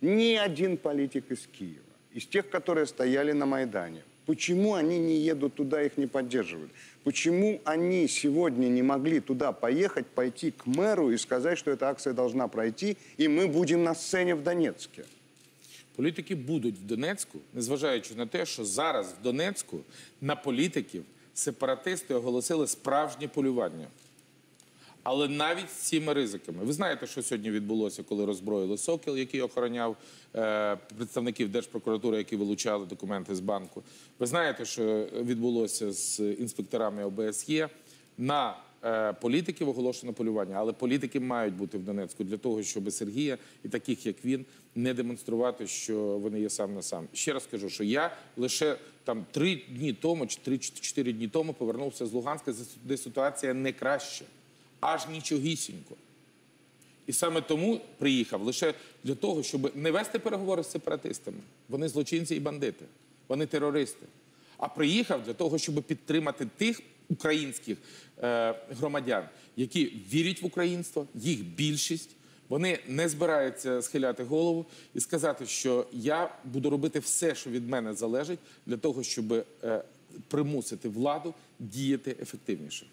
Ни один политик из Киева, из тех, которые стояли на Майдане, почему они не едут туда, их не поддерживают? Почему они сегодня не могли туда поехать, пойти к мэру и сказать, что эта акция должна пройти, и мы будем на сцене в Донецке? Політики будуть в Донецьку, незважаючи на те, що зараз в Донецьку на політиків сепаратисти оголосили справжнє полювання. Але навіть з цими ризиками. Ви знаєте, що сьогодні відбулося, коли роззброїли Сокіл, який охороняв е, представників Держпрокуратури, які вилучали документи з банку. Ви знаєте, що відбулося з інспекторами ОБСЄ. На е, політиків оголошено полювання, але політики мають бути в Донецьку для того, щоб Сергія і таких, як він, не демонструвати, що вони є сам на сам. Ще раз кажу, що я лише там три дні тому, чи три чи чотири дні тому повернувся з Луганська, де ситуація не краща, аж нічогісінько. І саме тому приїхав лише для того, щоб не вести переговори з сепаратистами. Вони злочинці і бандити, вони терористи. А приїхав для того, щоб підтримати тих українських е, громадян, які вірять в українство, їх більшість. Вони не збираються схиляти голову і сказати, що я буду робити все, що від мене залежить, для того, щоб е, примусити владу діяти ефективніше.